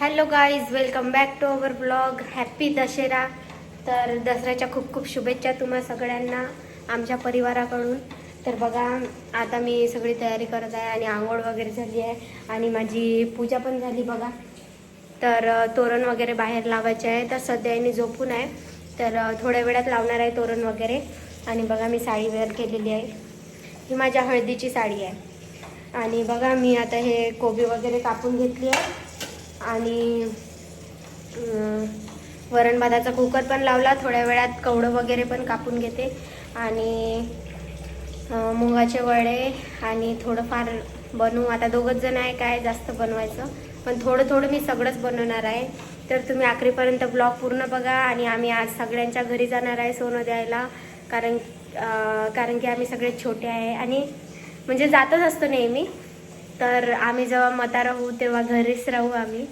Hello guys welcome back to our blog happy Dussehra तर दसऱ्याच्या खूप खूप शुभेच्छा तुम्हा सगळ्यांना आमच्या परिवाराकडून. तर बघा आता मी सगळी तयारी करत आहे आणि आंघोळ वगैरे झाली आहे आणि माझी पूजा पण झाली बघा. तर तोरण वगैरे बाहेर लावायचे आहे. तर सध्या यांनी झोपून आहे. तर थोड्या वेळात लावणार आहे तोरण वगैरे. आणि बघा मी साडी वेअर केलेली आहे. ही माझ्या हळदीची साडी आहे. आणि बघा मी आता हे कोबी वगैरे कापून घेतली आहे. आणि अं, वरण भाताचा कुकर पण लावला. थोड्या वेळात कवडं वगैरे पण कापून घेते. आणि मुगाचे वडे आणि थोडंफार बनवू. आता दोघंच जण आहे काय जास्त बनवायचं. पण थोडं थोडं मी सगळंच बनवणार आहे. तर तुम्ही आखरीपर्यंत ब्लॉग पूर्ण बघा आणि आम्ही आज सगळ्यांच्या घरी जाणार आहे सोनं द्यायला. कारण कारण की आम्ही सगळे छोटे आहे. आणि म्हणजे जातच असतो नेहमी. तर आम्ही जेव्हा मता राहू तेव्हा घरीच राहू आम्ही.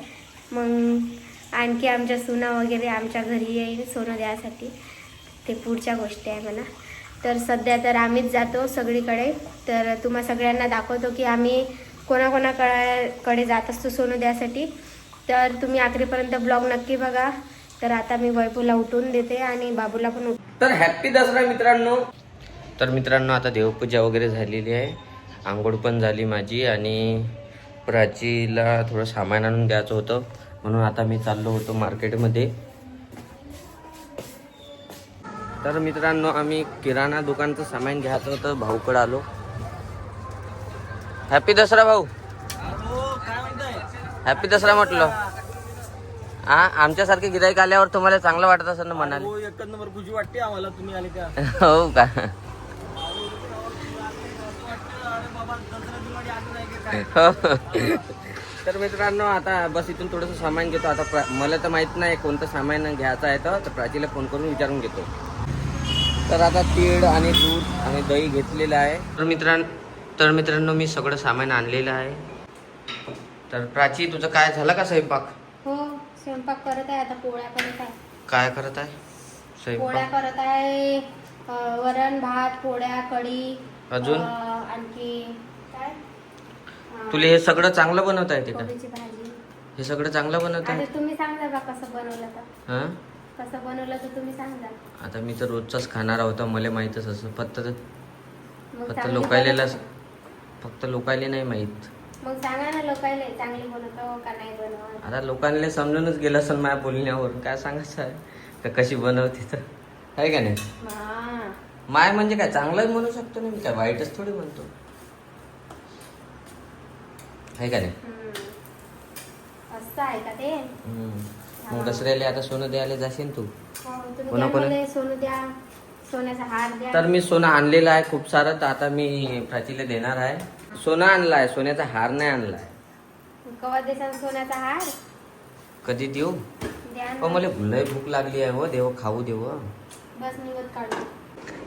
मग आणखी आमच्या सुना वगैरे आमच्या घरी येईल सोनं द्यासाठी ते पुढच्या गोष्टी आहे म्हणा. तर सध्या तर आम्हीच जातो सगळीकडे. तर तुम्हा सगळ्यांना दाखवतो की आम्ही कोणाकोणाकडे कडे जात असतो सोनं द्यासाठी तर तुम्ही आखरीपर्यंत ब्लॉग नक्की बघा. तर आता मी वैभूला उठून देते आणि बाबूला पण उठ तर हॅप्पी दसरा मित्रांनो. तर मित्रांनो आता देवपूजा वगैरे झालेली आहे. आंघोळ पण झाली माझी आणि प्राचीला थोडं सामान आणून द्यायचं होतं. म्हणून आता मी चाललो होतो मार्केटमध्ये. तर मित्रांनो आम्ही किराणा दुकानचं सामान घ्यायचं होतं. भाऊकडे आलो. हॅप्पी दसरा भाऊ. हॅप्पी दसरा म्हटलं. हा आमच्यासारखे गिराईक आल्यावर तुम्हाला चांगलं वाटत असेल ना म्हणाले. एक नंबर खुशी वाटते आम्हाला. तुम्ही आले का? हो का? तर मित्रांनो आता बस इथून थोडंसं सामान घेतो. आता प्रा- मला तर माहीत नाही कोणतं सामान घ्यायचं आहे तर तर प्राचीला फोन करून विचारून घेतो. तर आता तीळ आणि दूध आणि दही घेतलेलं आहे. तर मित्रांनो तर मित्रांनो मी सगळं सामान आणलेलं आहे. तर प्राची तुझं काय झालं का स्वयंपाक? हो स्वयंपाक करत आहे. आता पोळ्या करत आहे. काय करत आहे? पोळ्या स्वयंपाक करत आहे. अं, वरण भात पोळ्या कढी अजून? अं, आणखी काय? तुला हे सगळं चांगलं बनवता येते का? कोबीची भाजी. हे सगळं चांगलं बनवता आता आहे तुम्ही सांगा बा कसं बनवलं तर. हां? कसं बनवलं तर तुम्ही सांगा आता मी तर रोजचाच खाणार होता मला माहीतच असं. फक्त मग फक्त चांगली लोकायलेला बनवतो. फक्त लोकायले नाही माहीत. मग सांगा ना लोकायले चांगली बनवतो का नाही बनवत. आता लोकांना समजूनच गेलं असेल माझ्या बोलण्यावर. काय सांगायचं आहे? का कशी बनवते तर. आहे का नाही? हा. माय म्हणजे काय? चांगलंच म्हणू शकतो ना मी काय? वाईटच थोडी म्हणतो आहे का नाही हम्म. असं आहे का ते? हम्म. मग दसऱ्याला आता सोनं द्यायला जाशील तू? हो, तुम्ही कोणा- द्या कोणा? मला सोनं द्या. सोन्याचा हार द्या. तर मी सोनं आणलेलं आहे खूप सारं तर आता मी प्राचीला देणार आहे. सोनं आणलं आहे सोन्याचा हार नाही कवा देसान सोन्याचा हार? कधी देऊ? द्या ना. हो मला लय भूक लागली आहे हो. देव खाऊ देव. बस निवत काढू.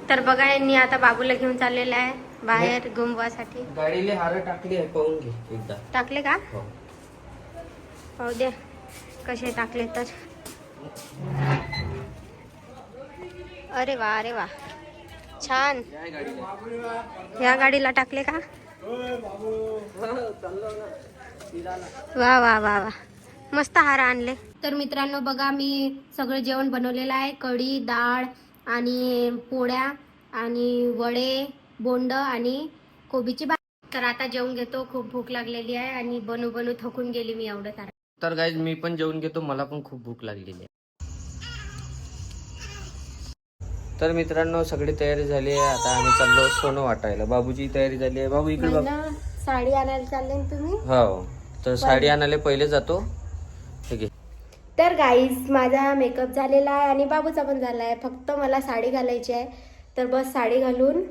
तर बघा यांनी आता बाबूला घेऊन चाललेला आहे. बाहेर घुमवासाठी गाडीले हार टाकली आहे पाहून घे एकदा. टाकले का? हो. पाहू द्या कसे टाकले तर. अरे वा अरे वा. छान. या गाडीला टाकले का? वा वा वा वा. मस्त हार आणले. तर मित्रांनो बघा मी सगळं जेवण बनवलेलं आहे. कढी डाळ आणि पोळ्या आणि वडे बोंड आणि कोबीची भाजी. तर आता जेवून घेतो खूप भूक लागलेली आहे आणि बनू बनू थकून गेली मी एवढं सारं. तर गाईज मी पण जेवण घेतो मला पण खूप भूक लागलेली आहे. तर मित्रांनो सगळी तयारी झाली आहे. आता आम्ही चाललो सोनं वाटायला. बाबूची तयारी झाली आहे. बाबू इकडे बाबू ना साडी आणायला चालले ना तुम्ही? हो. तर साडी आणायला पहिले जातो. ठीक आहे तर गाईज माझा मेकअप झालेला आहे आणि बाबूचा पण झाला आहे. फक्त मला साडी घालायची आहे. तर बस साडी घालून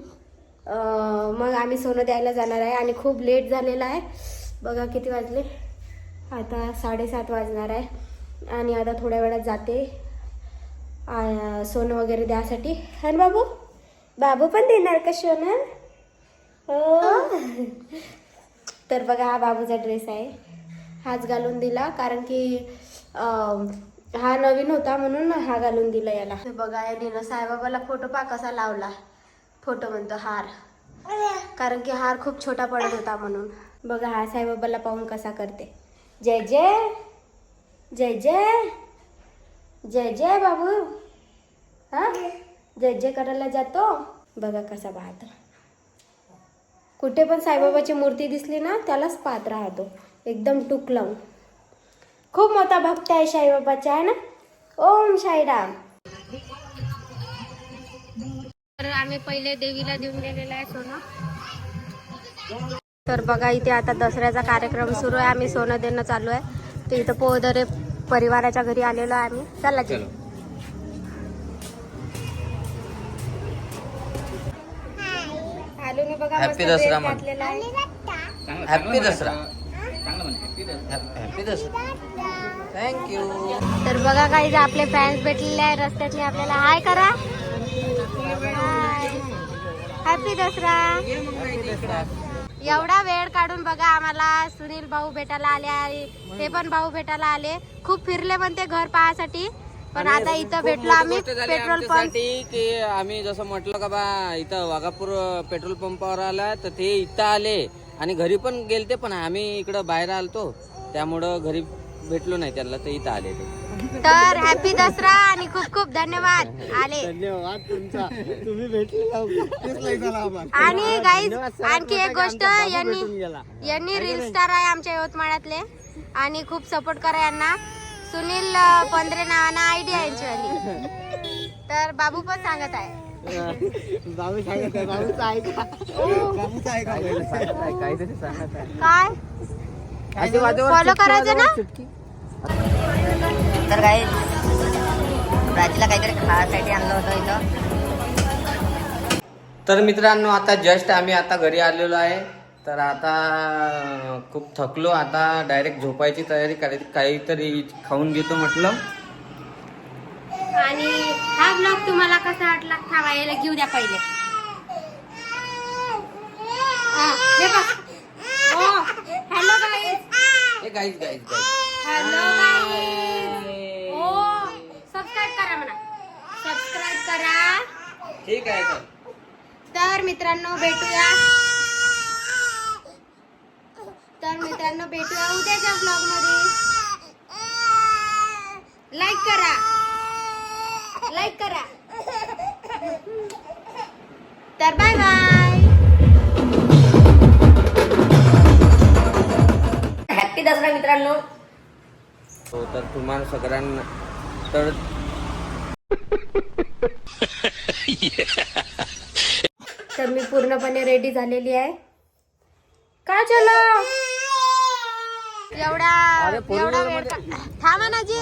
मग आम्ही सोनं द्यायला जाणार आहे आणि खूप लेट झालेला आहे. बघा किती वाजले. आता साडेसात वाजणार आहे. आणि आता थोड्या वेळात जाते. सोनं वगैरे द्यासाठी. आणि बाबू? बाबू पण देणार का सोनं? हो. तर बघा हा बाबूचा ड्रेस आहे. हाच घालून दिला कारण की हा नवीन होता म्हणून हा घालून दिला याला. बघा याने साईबाबाला फोटो पा कसा लावला. फोटो म्हणतो हार. कारण की हार खूप छोटा पडत होता म्हणून. बघा हा साईबाबाला पाहून कसा करते. जय जय. जय जय. जय जय बाबू. हा? जय जय करायला जातो. बघा कसा पाहतो. कुठे पण साईबाबाची मूर्ती दिसली ना त्यालाच पाहत राहतो. एकदम टूक लावून खूप मोठा भक्त आहे साईबाबाचा आहे ना? ओम साईराम. तर आम्ही पहिले देवीला देऊन गेलेला आहे सोनं. तर बघा इथे आता दसऱ्याचा कार्यक्रम सुरू आहे. आम्ही सोनं देणं चालू आहे. तर इथं पोदरे परिवाराच्या घरी आलेलो आहे आम्ही. चला चलो. मस्त Dasara happy Dasara. Happy Dasara. Thank you तर बघा काही आपले फॅन्स भेटलेले आहे. रस्त्यातले आपल्याला हाय करा. हॅपी दसरा. एवढा वेळ काढून बघा आम्हाला सुनील भाऊ भेटायला आले ते पण भाऊ भेटायला आले. खूप फिरले पण ते घर पाहासाठी. पण आता इथं भेटलो आम्ही पेट्रोल पंप. की आम्ही जसं म्हटलं का बा इथं वाघापूर पेट्रोल पंपावर आला तर ते इथं आले. आणि घरी पण गेलते पण आम्ही इकडं बाहेर आलतो. त्यामुळं घरी भेटलो नाही त्यांना तर इथं आले ते. तर हॅपी दसरा आणि खूप खूप धन्यवाद. आले. धन्यवाद तुमचा. तुम्ही भेटले. आणि गाईज आणखी एक गोष्ट यांनी. यांनी रील स्टार आहे आमच्या यवतमाळातले. आणि खूप सपोर्ट करा यांना. सुनील पंधरे नावानं आयडी आहे यांचीवाली तर बाबू पण सांगत आहे. बाबू सांगत आहे. बाबूच ऐका बाबूच ऐका पहिले. काहीतरी सांगत आहे. काय? फॉलो करायचं ना? तर काही प्राचीला काहीतरी खाण्यासाठी आणलं होतं इथं. तर मित्रांनो आता जस्ट आम्ही आता घरी आलेलो आहे. तर आता खूप थकलो. आता डायरेक्ट झोपायची तयारी करायची. काहीतरी खाऊन घेतो म्हटलं. आणि हा ब्लॉग तुम्हाला कसा वाटला? थांबा याला घेऊ द्या पहिले. Hello hey guys hello guys हो सबस्क्राईब करा म्हणा सबस्क्राईब करा ठीक आहे तर तर मित्रांनो भेटूया. तर मित्रांनो भेटूया उद्याच्या ब्लॉगमध्ये लाईक करा. लाईक करा. तर बाय बाय हॅपी दसरा मित्रांनो. हो तर तुम्हाला सगळ्यांना तर तर मी पूर्णपणे रेडी झालेली आहे. काय चलो एवढा एवढा वेळ थांबा ना जी.